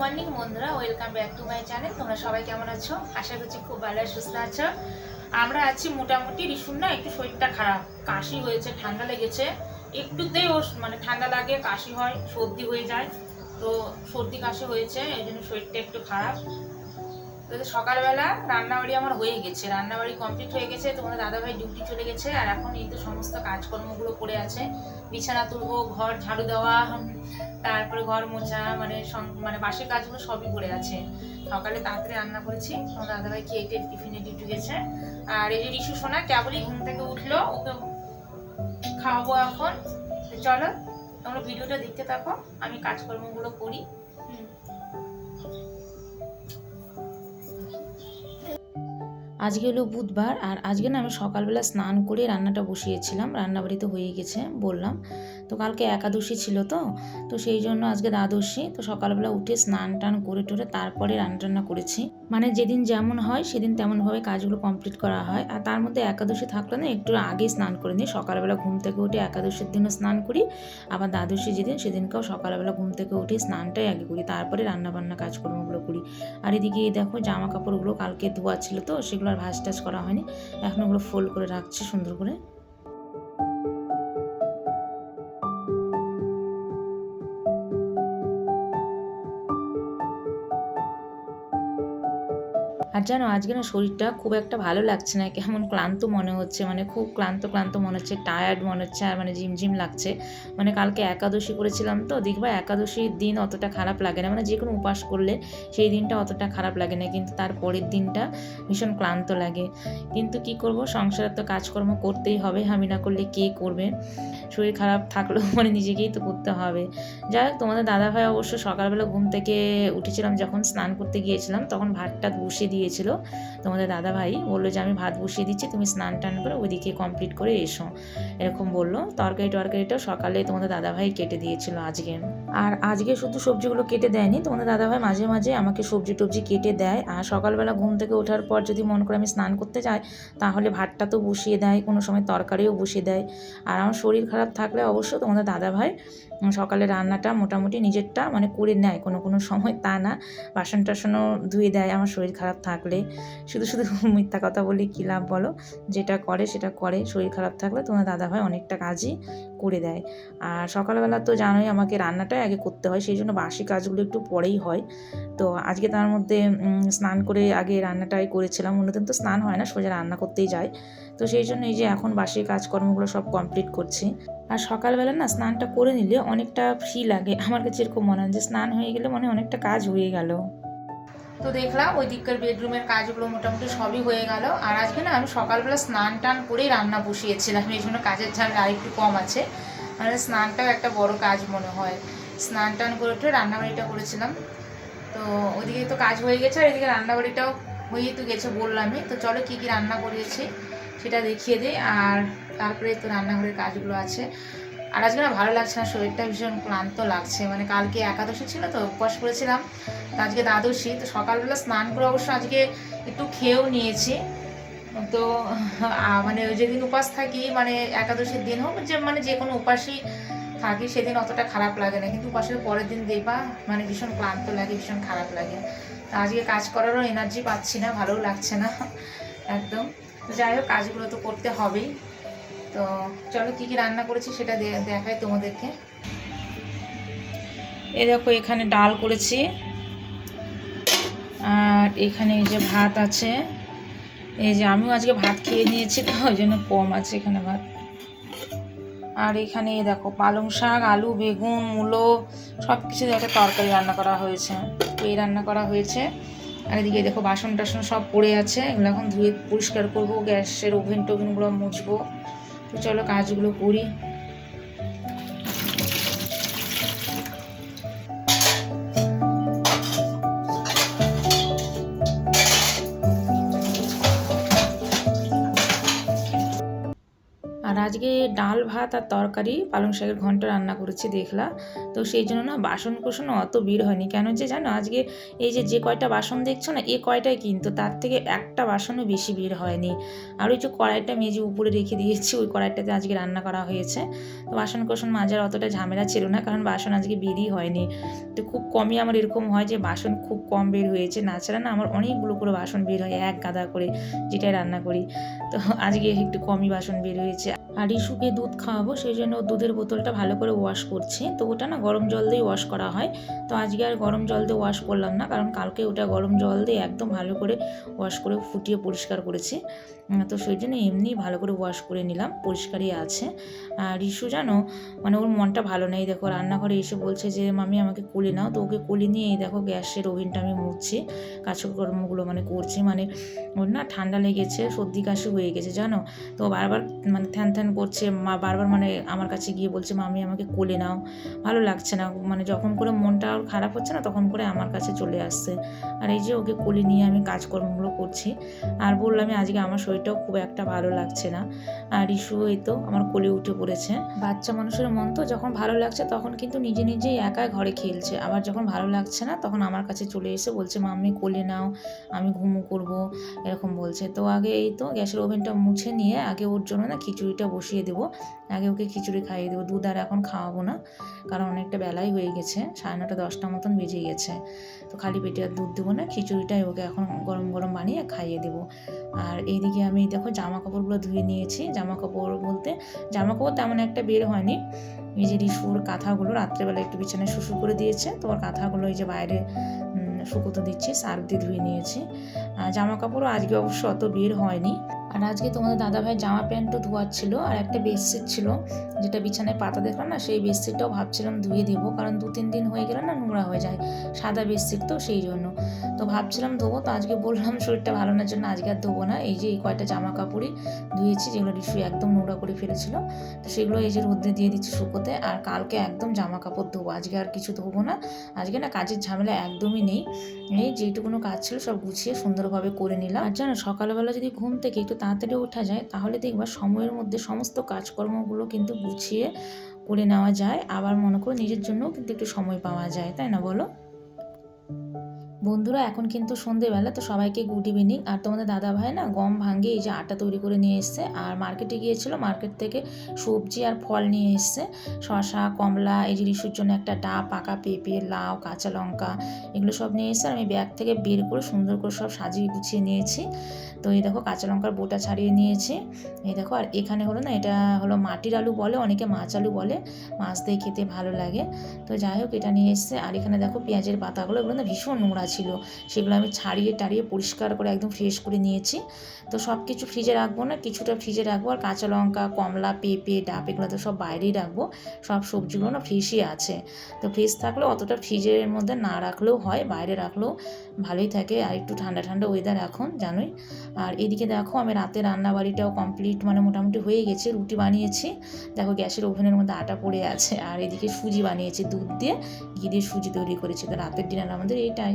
Morning বন্ধুরা। Welcome back to my channel তোমরা সবাই কেমন আছো? আশা করছি খুব ভালো সুস্থ আছো। আমরা আছি মোটামুটি রিসুন না, একটু শরীরটা খারাপ। কাশি হয়েছে, ঠান্ডা লেগেছে। একটুতেই ওর মানে ঠান্ডা লাগে, কাশি হয়, সর্দি হয়ে যায়। তো সর্দি কাশি হয়েছে, এই জন্য শরীরটা একটু খারাপ। তো সকালবেলা রান্নাবাড়ি আমার হয়ে গেছে। রান্নাবাড়ি কমপ্লিট হয়ে গেছে। তোমাদের দাদাভাই ডিউটি চলে গেছে। আর এখন এই তো সমস্ত কাজকর্মগুলো পড়ে আছে। বিছানা তুলবো, ঘর ঝাড়ু দেওয়া তারপরে ঘর মোছা মানে মানে বাসের কাজগুলো সবই পড়ে আছে। সকালে তাড়াতাড়ি রান্না করেছি। তোমার দাদাভাই খেয়ে টেয়ে টিফিনে ডিউটি গেছে। আর এই যে রিসু সোনা, কেবলই ঘুম থেকে উঠল। ওকে খাওয়াবো এখন। চলো, তোমরা ভিডিওটা দেখতে থাকো। আমি কাজকর্মগুলো করি। আজকে হলো বুধবার, আর আজকে না আমি সকালবেলা স্নান করে রান্নাটা বসিয়েছিলাম। রান্নাবাড়িতে হয়ে গেছে, বললাম। তো কালকে একাদশী ছিল তো তো সেই জন্য আজকে দ্বাদশী, তো সকালবেলা উঠে স্নান টান করে টোরে তারপরে রান্না টান্না করেছি। মানে যেদিন যেমন হয় সেদিন তেমনভাবে কাজগুলো কমপ্লিট করা হয়। আর তার মধ্যে একাদশী থাকলে না একটু আগে স্নান করে নিই। সকালবেলা ঘুম থেকে উঠে একাদশীর দিনও স্নান করি, আবার দ্বাদশী যেদিন সেদিনকেও সকালবেলা ঘুম থেকে উঠে স্নানটাই আগে করি, তারপরে রান্নাবান্না কাজকর্মগুলো করি। আর এদিকে দেখো জামা কাপড়গুলো কালকে ধোয়া ছিল তো, সেগুলো আর ভাঁজ টাজ করা হয়নি। এখন ওগুলো ফোল্ড করে রাখছি সুন্দর করে। আর জানো, আজকে না শরীরটা খুব একটা ভালো লাগছে না, কেমন ক্লান্ত মনে হচ্ছে মানে খুব ক্লান্ত ক্লান্ত মনে হচ্ছে টায়ার্ড মনে হচ্ছে, আর মানে ঝিমঝিম লাগছে। মানে কালকে একাদশী করেছিলাম তো, দেখবা একাদশীর দিন অতটা খারাপ লাগে না মানে যে কোনো উপাস করলে সেই দিনটা অতটা খারাপ লাগে না, কিন্তু তার পরের দিনটা ভীষণ ক্লান্ত লাগে। কিন্তু কি করব, সংসারের তো কাজকর্ম করতেই হবে আমি না করলে কে করবে? শরীর খারাপ থাকলেও মানে নিজেকেই তো করতে হবে। যাই হোক, তোমাদের দাদাভাই অবশ্য সকালবেলা ঘুম থেকে উঠেছিলাম, যখন স্নান করতে গিয়েছিলাম, তখন ভাত টাত বসিয়ে দিয়েছিল তোমাদের দাদাভাই বলল যে আমি ভাত বসিয়ে দিচ্ছি তুমি স্নান টান করে ওইদিকে কমপ্লিট করে এসো। এরকম বলল। তরকারি টরকারিটাও সকালে তোমাদের দাদাভাই কেটে দিয়েছিল আজকে। আর আজকে শুধু সবজিগুলো কেটে দেয়নি তোমাদের দাদাভাই মাঝে মাঝে আমাকে সবজি টবজি কেটে দেয়। আর সকালবেলা ঘুম থেকে ওঠার পর যদি মন করে আমি স্নান করতে যাই তাহলে ভাতটা তো বসিয়ে দেয় কোনো সময় তরকারিও বসিয়ে দেয়। আর আমার শরীর খারাপ থাকলে অবশ্য তোমাদের দাদাভাই উম, সকালে রান্নাটা মোটামুটি নিজেরটা মানে করে নেয় কোনো কোনো সময় তা না। বাসন টাসনও ধুয়ে দেয় আমার শরীর খারাপ থাকলে। শুধু শুধু মিথ্যা কথা বলি কী লাভ বলো? যেটা করে সেটা করে। শরীর খারাপ থাকলে তোমার দাদাভাই অনেকটা কাজই করে দেয়। আর সকালবেলা তো জানোই আমাকে রান্নাটাই আগে করতে হয়, সেই জন্য বাসি কাজগুলো একটু পরেই হয়। তো আজকে তার মধ্যে স্নান করে আগে রান্নাটাই করেছিলাম। অন্যদিন তো স্নান হয় না, সোজা রান্না করতেই যায়। তো সেই জন্য এই যে এখন বাসি কাজকর্মগুলো সব কমপ্লিট করছি। আর সকালবেলা না স্নানটা করে নিলে অনেকটা ফ্রি লাগে। আমার কাছে এরকম মনে হয় যে স্নান হয়ে গেলে মনে অনেকটা কাজ হয়ে গেল। তো দেখলাম ওই দিককার বেডরুমের কাজগুলো মোটামুটি সবই হয়ে গেল। আর আজকে না আমি সকালবেলা স্নান টান করেই রান্না বসিয়েছিলাম। এই জন্য কাজের ঝামেলা আরেকটু কম আছে। মানে স্নানটাও একটা বড় কাজ মনে হয়। স্নান টান করে উঠে রান্নাবাড়িটা করেছিলাম। তো ওইদিকে তো কাজ হয়ে গেছে আর এদিকে রান্নাবাড়িটাও হয়ে তো গেছে বললামই। তো চলো কী কী রান্না করিয়েছি সেটা দেখিয়ে দিই। আর তারপরে তো রান্নাঘরের কাজগুলো আছে। আর আজকে না ভালো লাগছে না, শরীরটা ভীষণ ক্লান্ত লাগছে। মানে কালকে একাদশী ছিল তো উপবাস করেছিলাম। তো আজকে দ্বাদশী, তো সকালবেলা স্নান করে অবশ্য আজকে একটু খেয়েও নিয়েছি। তো মানে যেদিন উপাস থাকি মানে একাদশীর দিন হোক, যে মানে যে কোনো উপাসই থাকি, সেদিন অতটা খারাপ লাগে না। কিন্তু উপাসের পরের দিন দেখবা মানে ভীষণ ক্লান্ত লাগে, ভীষণ খারাপ লাগে। তো আজকে কাজ করারও এনার্জি পাচ্ছি না, ভালোও লাগছে না, একদম। যাই হোক, কাজগুলো তো করতে হবেই। তো চলো কী কী রান্না করেছি সেটা দেখাই তোমাদেরকে। এ দেখো, এখানে ডাল করেছি। আর এখানে এই যে ভাত আছে। এই যে আমিও আজকে ভাত খেয়ে নিয়েছি, তো ওই জন্য কম আছে এখানে ভাত। আর এখানে দেখো, পালং শাক, আলু, বেগুন, মূলো সব কিছু একটা তরকারি রান্না করা হয়েছে। এই রান্না করা হয়েছে। আর এদিকে দেখো বাসন টাসন সব পড়ে আছে। এগুলো এখন ধুয়ে পরিষ্কার করব, গ্যাসের ওভেন টোভেনগুলো মুছবো। তো চলো কাজগুলো করি। আজকে ডাল, ভাত আর তরকারি, পালং শাকের ঘন্ট রান্না করেছি দেখলা। তো সেই জন্য না বাসন কোসন অত ভিড় হয়নি। কেন যে জানো, আজকে এই যে যে কয়টা বাসন দেখছ না, এ কয়টাই কিন্তু তার থেকে একটা বাসনও বেশি ভিড় হয়নি। আর ওই যে কড়াইটা মেজে উপরে রেখে দিয়েছি, ওই কড়াইটাতে আজকে রান্না করা হয়েছে। তো বাসন কোসন মাজার অতটা ঝামেলা ছিল না, কারণ বাসন আজকে বেরই হয়নি। তো খুব কমই আমার এরকম হয় যে, বাসন খুব কম বের হয়েছে। নাছাড়া না আমার অনেকগুলো করে বাসন বের হয়, এক গাদা করে যেটাই রান্না করি। তো আজকে একটু কমই বাসন বের হয়েছে। আর ইস্যুকে দুধ খাওয়াবো, সেই জন্য দুধের বোতলটা ভালো করে ওয়াশ করছি। তো ওটা না গরম জল দিয়ে ওয়াশ করা হয়। তো আজকে আর গরম জল দিয়ে ওয়াশ করলাম না, কারণ কালকে ওটা গরম জল দিয়ে একদম ভালো করে ওয়াশ করে ফুটিয়ে পরিষ্কার করেছি। তো সেই জন্য এমনি ভালো করে ওয়াশ করে নিলাম, পরিষ্কারই আছে। আর ইস্যু জানো মানে ওর মনটা ভালো নেই। দেখো রান্নাঘরে এসে বলছে যে, মামি, আমাকে কোলে নাও। তো ওকে কোলে নিয়ে এই দেখো গ্যাসের ওভেনটা আমি মুছছি, কাজকর্মগুলো মানে করছি। মানে ওর না ঠান্ডা লেগেছে, সর্দি কাশি হয়ে গেছে, জানো? তো বারবার মানে থ্যান থ্যান করছে, মা বারবার মানে আমার কাছে গিয়ে বলছে, মামি, আমাকে কোলে নাও। ভালো লাগছে না। মানে যখন করে মনটা খারাপ হচ্ছে না, তখন করে আমার কাছে চলে আসছে। আর এই যে ওকে কোলে নিয়ে আমি কাজকর্মগুলো করছি, আর বললাম আজকে আমার শরীরটাও খুব একটা ভালো লাগছে না। আর ইস্যু এই তো আমার কোলে উঠে পড়েছে। বাচ্চা মানুষের মন তো যখন ভালো লাগছে, তখন কিন্তু নিজে নিজেই একা ঘরে খেলছে। আবার যখন ভালো লাগছে না, তখন আমার কাছে চলে এসে বলছে মাম্মি কোলে নাও, আমি ঘুমো করব। এরকম বলছে। তো আগে এই তো গ্যাসের ওভেনটা মুছে নিয়ে, আগে ওর জন্য না খিচুড়িটা বসিয়ে দেবো। আগে ওকে খিচুড়ি খাইয়ে দেবো। দুধ আর এখন খাওয়াবো না, কারণ অনেকটা বেলাই হয়ে গেছে। সাড়ে নটা, দশটা মতন বেজে গেছে। তো খালি পেটে আর দুধ দেবো না, খিচুড়িটাই ওকে এখন গরম গরম বানিয়ে খাইয়ে দেবো। আর এইদিকে আমি দেখো জামা কাপড়গুলো ধুয়ে নিয়েছি। জামা কাপড় বলতে, জামা কাপড় তেমন একটা বের হয়নি। এই যে রিসুর কাঁথাগুলো রাত্রেবেলা একটু বিছানায় শুশু করে দিয়েছে। তো ওর কাঁথাগুলো এই যে বাইরে শুকোতে দিচ্ছি, সার্ফ দিয়ে ধুয়ে নিয়েছি। জামা কাপড়ও আজকে অবশ্য অত বের হয়নি। আর আজকে তোমাদের দাদাভাই জামা প্যান্টও ধোয়াচ্ছিল, আর একটা বেডশিট ছিল, যেটা বিছানায় পাতা দেখলাম না, সেই বেডশিটটাও ভাবছিলাম ধুয়ে দেবো, কারণ দু তিন দিন হয়ে গেলে না নোংরা হয়ে যায়, সাদা বেডশিট তো সেই জন্য। তো ভাবছিলাম ধোবো, তো আজকে বললাম শরীরটা ভালো না জন্য আজকে আর ধোবো না, এই যে এই কয়টা জামা কাপড়ই ধুয়েছি, যেগুলো রিসু একদম নোংরা করে ফেলেছিল, তো সেগুলো এই যে রোদ্রে দিয়ে দিচ্ছি শুকোতে, আর কালকে একদম জামা কাপড় ধোবো, আজকে আর কিছু ধোবো না, আজকে না কাজের ঝামেলা একদমই নেই, এই যেটুকুনো কাজ ছিল সব গুছিয়ে সুন্দরভাবে করে নিলাম, আর জানো সকালবেলা যদি ঘুম থেকে একটু তাড়াতাড়ি ওঠা যায়, তাহলে দেখবা সময়ের মধ্যে সমস্ত কাজকর্মগুলো কিন্তু গুছিয়ে করে নেওয়া যায়। আবার মনে করো নিজের জন্যও কিন্তু একটু সময় পাওয়া যায়, তাই না বলো? বন্ধুরা, এখন কিন্তু সন্ধেবেলা, তো সবাইকে গুড ইভিনিং আর তোমাদের দাদা ভাই না গম ভাঙিয়ে এই যে আটা তৈরি করে নিয়ে এসছে। আর মার্কেটে গিয়েছিল মার্কেট থেকে সবজি আর ফল নিয়ে এসছে। শশা কমলা, এই যে রিসুর জন্য একটা ডাব, পাকা পেঁপে, লাউ, কাঁচা লঙ্কা, এগুলো সব নিয়ে এসছে। আর আমি ব্যাগ থেকে বের করে সুন্দর করে সব সাজিয়ে গুছিয়ে নিয়েছি। তো এই দেখো, কাঁচা লঙ্কার বোটা ছাড়িয়ে নিয়েছি। এই দেখো, আর এখানে হলো না, এটা হলো মাটির আলু বলে, অনেকে মাছ আলু বলে। মাছ দিয়ে খেতে ভালো লাগে। তো যাই হোক, এটা নিয়ে এসছে। আর এখানে দেখো, পেঁয়াজের পাতাগুলো, এগুলো না ভীষণ নোংরা ছিল। সেগুলো আমি ছাড়িয়ে টাড়িয়ে পরিষ্কার করে একদম ফ্রেশ করে নিয়েছি। তো সব কিছু ফ্রিজে রাখব না, কিছুটা ফ্রিজে রাখব। আর কাঁচা লঙ্কা, কমলা, পেঁপে, ডাব এগুলো তো সব বাইরেই রাখব। সব সবজিগুলো না ফ্রেশই আছে। তো ফ্রেশ থাকলেও অতটা ফ্রিজের মধ্যে না রাখলেও হয়, বাইরে রাখলেও ভালোই থাকে। আর একটু ঠান্ডা ঠান্ডা ওয়েদার এখন, জানোই। আর এদিকে দেখো আমি রাতে রান্না বাড়িটাও কমপ্লিট মানে মোটামুটি হয়ে গেছে, রুটি বানিয়েছি। দেখো গ্যাসের ওভেনের মধ্যে আটা পড়ে আছে। আর এদিকে সুজি বানিয়েছি দুধ দিয়ে, ঘি দিয়ে সুজি তৈরি করেছি। তো রাতের ডিনার আমাদের এইটাই।